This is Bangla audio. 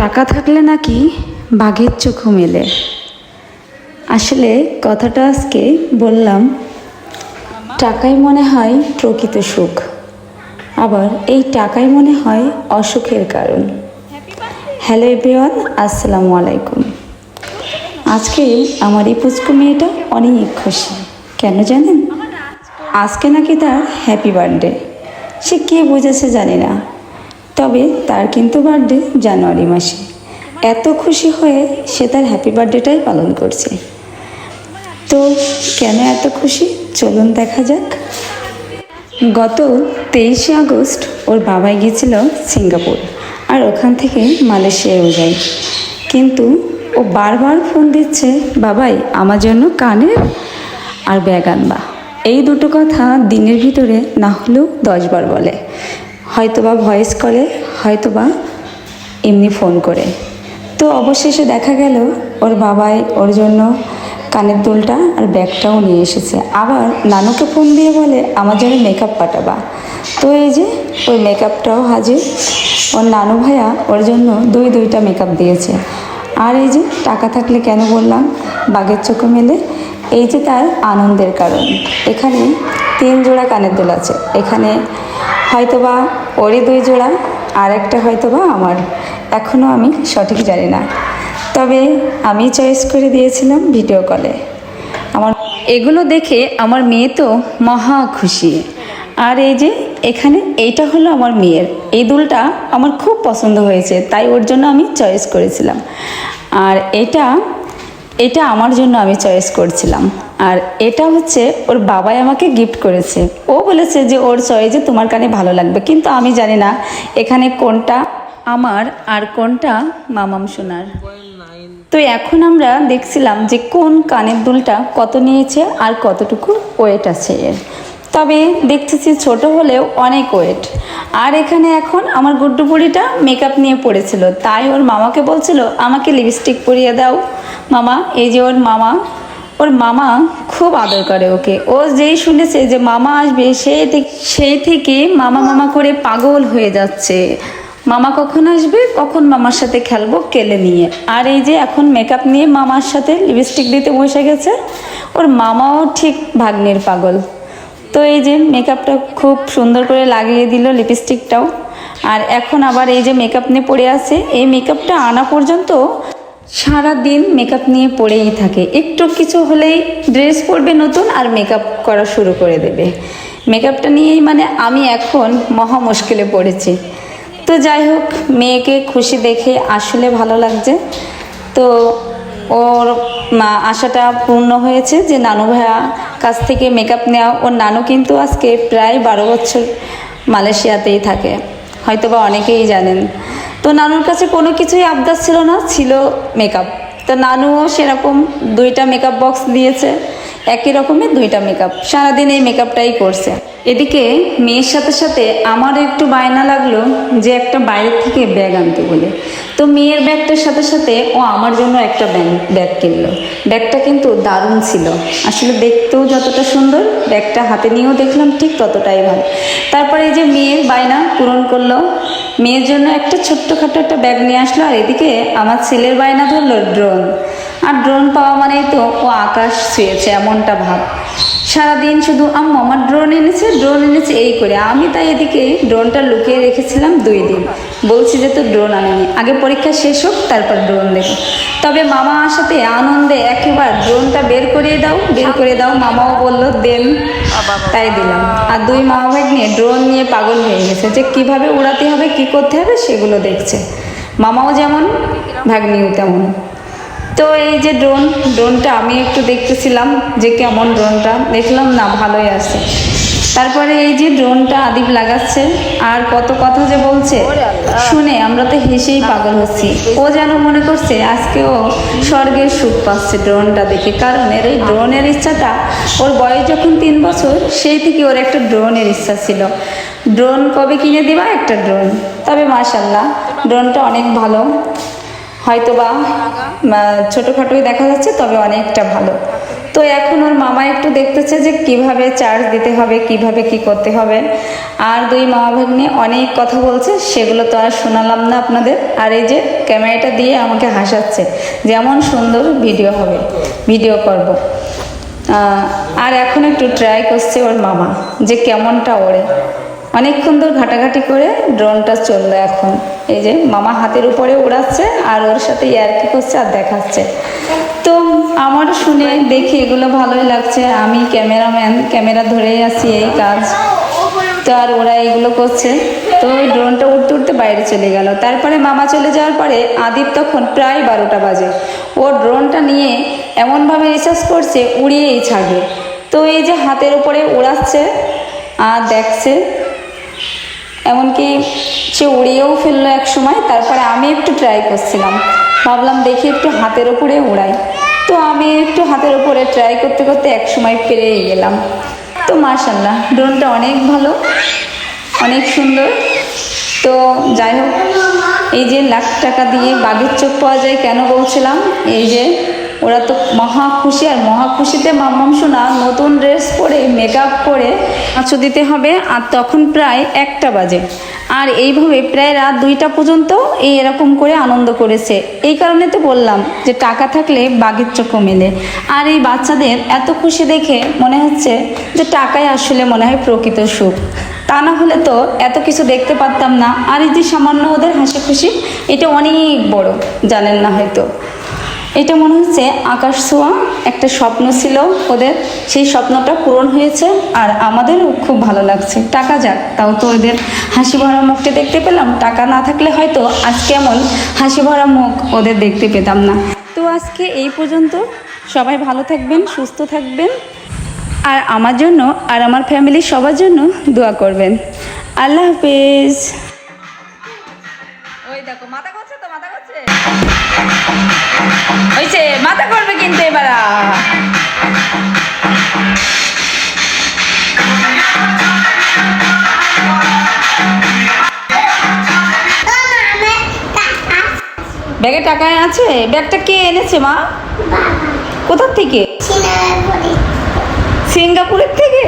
টাকা থাকলে নাকি বাঘের চোখও মেলে। আসলে কথাটা আজকে বললাম, টাকাই মনে হয় প্রকৃত সুখ। আবার এই টাকাই মনে হয় অসুখের কারণ। হ্যালো এভরিওয়ান, আসসালামু আলাইকুম। আজকে আমার এই পুচকু মেয়েটা অনেক খুশি। কেন জানেন? আজকে নাকি তার হ্যাপি বার্থডে সে কে বুঝেছে জানি না। তবে তার কিন্তু বার্থডে জানুয়ারি মাসে। এত খুশি হয়ে সে তার হ্যাপি বার্থডেটাই পালন করছে। তো কেন এত খুশি? চলুন দেখা যাক। গত তেইশে আগস্ট ওর বাবাই গিয়েছিল সিঙ্গাপুর আর ওখান থেকে মালয়েশিয়ায়ও যায়। কিন্তু ও বারবার ফোন দিচ্ছে, বাবাই, আমার জন্য কানের আর ব্যাগ আনবা। এই দুটো কথা দিনের ভিতরে না হলেও দশবার বলে। হয়তোবা ভয়েস কলে হয়তোবা এমনি ফোন করে। তো অবশেষে দেখা গেল, ওর বাবাই ওর জন্য কানের দুলটা আর ব্যাগটাও নিয়ে এসেছে। আবার নানুকে ফোন দিয়ে বলে, আমার জন্য মেকআপ পাঠাবা। তো এই যে, ওই মেকআপটাও হাজির। ওর নানু ভাইয়া ওর জন্য দুই দুইটা মেকআপ দিয়েছে। আর এই যে, টাকা থাকলে কেন বললাম? বাঘের চোখে মেলে। এই যে তার আনন্দের কারণ। এখানে তিন জোড়া কানের দুল আছে। এখানে হয়তোবা ওরই দুই জোড়া আর একটা হয়তোবা আমার। এখনও আমি সঠিক জানি না। তবে আমি চয়েস করে দিয়েছিলাম ভিডিও কলে আমার এগুলো দেখে আমার মেয়ে তো মহা খুশি। আর এই যে এখানে এইটা হলো আমার মেয়ের। এই দুলটা আমার খুব পছন্দ হয়েছে, তাই ওর জন্য আমি চয়েস করেছিলাম। আর এটা এটা আমার জন্য আমি চয়েস করছিলাম। আর এটা হচ্ছে ওর বাবাই আমাকে গিফট করেছে। ও বলেছে যে ওর চয়েসে তোমার কানে ভালো লাগবে। কিন্তু আমি জানি না এখানে কোনটা আমার আর কোনটা মামাম সোনার। তো এখন আমরা দেখছিলাম যে কোন কানের দুলটা কত নিয়েছে আর কতটুকু ওয়েট আছে এর। তবে দেখতেছি ছোট হলেও অনেক ওয়েট আর এখানে এখন আমার গুড্ডু বুড়িটা মেকআপ নিয়ে পড়েছিল। তাই ওর মামাকে বলছিল, আমাকে লিপস্টিক পরিয়ে দাও। মামা, এই যে ওর মামা ওর মামা খুব আদর করে ওকে। ও যেই শুনেছে যে মামা আসবে সেই সেই থেকে মামা মামা করে পাগল হয়ে যাচ্ছে। মামা কখন আসবে? কখন মামার সাথে খেলব? কেলে নিয়ে। আর এই যে এখন মেকআপ নিয়ে মামার সাথে লিপস্টিক দিতে বসে গেছে। ওর মামাও ঠিক ভাগ্নের পাগল। তো এই যে মেকআপটা খুব সুন্দর করে লাগিয়ে দিল লিপস্টিকটাও আর এখন আবার এই যে মেকআপ নিয়ে পড়ে আছে, এই মেকআপটা আনা পর্যন্ত সারা দিন মেকআপ নিয়ে পড়েই থাকে। একটু কিছু হলেই ড্রেস পরবে নতুন আর মেকআপ করা শুরু করে দেবে। মেকআপটা নিয়েই মানে আমি এখন মহা মুশকিলে পড়েছি। তো যাই হোক, মেয়েকে খুশি দেখে আসলে ভালো লাগছে। তো ওর আশাটা পূর্ণ হয়েছে যে নানু ভাইয়া কাছ থেকে মেকআপ নেওয়া ওর নানু কিন্তু আজকে প্রায় বারো বছর মালয়েশিয়াতেই থাকে। হয়তোবা অনেকেই জানেন। তো নানুর কাছে কোনো কিছুই আবদার ছিল না, ছিল মেকআপ তো নানুও সেরকম দুইটা মেকআপ বক্স দিয়েছে। একই রকমের দুইটা মেকআপ সারাদিন এই মেকআপটাই করছে। এদিকে মেয়ের সাথে সাথে আমার একটু বায়না লাগল যে একটা বাইরের থেকে ব্যাগ আনতে বলে। তো মেয়ের ব্যাগটার সাথে সাথে ও আমার জন্য একটা ব্যাগ ব্যাগ কিনলো। ব্যাগটা কিন্তু দারুণ ছিল। আসলে দেখতেও যতটা সুন্দর, ব্যাগটা হাতে নিয়েও দেখলাম ঠিক ততটাই ভালো। তারপরে এই যে মেয়ের বায়না পূরণ করল, মেয়ের জন্য একটা ছোট্টখাটো একটা ব্যাগ নিয়ে আসলো আর এদিকে আমার ছেলের বায়না ধরলো ড্রোন। আর ড্রোন পাওয়া মানেই তো ও আকাশ ছুঁয়েছে এমনটা ভাব। সারাদিন শুধু, আম্মু, আমার ড্রোন এনেছে ড্রোন এনেছে। এই করে। আমি তাই এদিকে ড্রোনটা লুকিয়ে রেখেছিলাম দুই দিন। বলছি যে তো ড্রোন আনেনি। আগে পরীক্ষা শেষ হোক, তারপর ড্রোন দেখো তবে মামা আসাতে আনন্দে একেবার ড্রোনটা বের করিয়ে দাও, বের করে দাও। মামাও বলল, দেন। তাই দিলাম। আর দুই মামা ভাই নিয়ে ড্রোন নিয়ে পাগল হয়ে গেছে যে, কীভাবে উড়াতে হবে, কি করতে হবে, সেগুলো দেখছে। মামাও যেমন, ভাগ্নিও তেমন। তো এই যে ড্রোন ড্রোনটা আমি একটু দেখতেছিলাম যে কেমন ড্রোনটা দেখলাম না ভালোই আছে। তারপরে এই যে ড্রোনটা আদিব লাগাচ্ছে আর কত কথা যে বলছে শুনে আমরা তো হেসেই পাগল হচ্ছি। ও যেন মনে করছে আজকেও স্বর্গের সুখ পাচ্ছে ড্রোনটা দেখে। কারণ এর এই ড্রোনের ইচ্ছাটা ওর বয়স যখন তিন বছর সেই থেকে ওর একটা ড্রোনের ইচ্ছা ছিল। ড্রোন কবে কিনে দিবা? একটা ড্রোন তবে মাশাল্লাহ ড্রোনটা অনেক ভালো। হয়তো বা ছোটোখাটোই দেখা যাচ্ছে, তবে অনেকটা ভালো। তো এখন ওর মামা একটু দেখতেছে যে কীভাবে চার্জ দিতে হবে, কীভাবে কি করতে হবে। আর দুই মামা ভাগ্নে অনেক কথা বলছে, সেগুলো তো আর শোনালাম না আপনাদের। আর এই যে ক্যামেরাটা দিয়ে আমাকে হাসাচ্ছে, যেমন সুন্দর ভিডিও হবে ভিডিও করব। আর এখন একটু ট্রাই করছে ওর মামা, যে কেমনটা ওড়ে অনেকক্ষণ ধর ঘাটাঘাটি করে ড্রোনটা চলল এখন। এই যে মামা হাতের উপরে উড়াচ্ছে আর ওর সাথে ইয়ার্কি করছে আর দেখাচ্ছে। তো আমার শুনে দেখে এগুলো ভালোই লাগছে। আমি ক্যামেরাম্যান, ক্যামেরা ধরেই আছি এই কাজ। তো আর ওরা এগুলো করছে। তো ওই ড্রোনটা উঠতে উঠতে বাইরে চলে গেল। তারপরে মামা চলে যাওয়ার পরে আদিত তখন প্রায় বারোটা বাজে। ও ড্রোনটা নিয়ে এমনভাবে রিসার্চ করছে, উড়িয়েই ছাড়বে। তো এই যে হাতের উপরে উড়াচ্ছে আর দেখছে এমনকি সে উড়িয়েও ফেলল এক সময়, তারপরে আমি একটু ট্রাই করছিলাম। ভাবলাম দেখি একটু হাতের ওপরে উড়াই। তো আমি একটু হাতের ওপরে ট্রাই করতে করতে এক সময় পেরেই গেলাম। তো মার্শাল্লাহ ড্রোনটা অনেক ভালো, অনেক সুন্দর। তো যাই হোক, এই যে লাখ টাকা দিয়ে বাঘের চোখ পাওয়া যায় কেন বলছিলাম? এই যে ওরা তো মহা খুশি আর মহা খুশিতে মাম্মাম শোনা নতুন ড্রেস পরে মেকআপ করে নাচু দিতে হবে আর তখন প্রায় একটা বাজে। আর এইভাবে প্রায় রাত দুইটা পর্যন্ত এই এরকম করে আনন্দ করেছে। এই কারণে তো বললাম যে টাকা থাকলে বাঘের চোখও মেলে। আর এই বাচ্চাদের এত খুশি দেখে মনে হচ্ছে যে টাকাই আসলে মনে হয় প্রকৃত সুখ। তা না হলে তো এত কিছু দেখতে পারতাম না। আর এই যে সামান্য ওদের হাসি খুশি, এটা অনেক বড়, জানেন না হয়তো। এটা মনে হচ্ছে আকাশ ছোঁয়া, একটা স্বপ্ন ছিল ওদের। সেই স্বপ্নটা পূরণ হয়েছে আর আমাদেরও খুব ভালো লাগছে। টাকা যাক, তাও তো ওদের হাসি ভরা মুখটা দেখতে পেলাম। টাকা না থাকলে হয়তো আজকে এমন হাসি ভরা মুখ ওদের দেখতে পেতাম না। তো আজকে এই পর্যন্ত। সবাই ভালো থাকবেন, সুস্থ থাকবেন। আর আমার জন্য আর আমার ফ্যামিলির সবার জন্য দোয়া করবেন। আল্লাহ হাফিজ। ওই দেখো, মাথা করছে তো, মাথা করছে হয়েছে মাথা করবে কিন্তু এবার ব্যাগে টাকা আছে? ব্যাগটা কে এনেছে মা? কোথার থেকে? সিঙ্গাপুরের থেকে?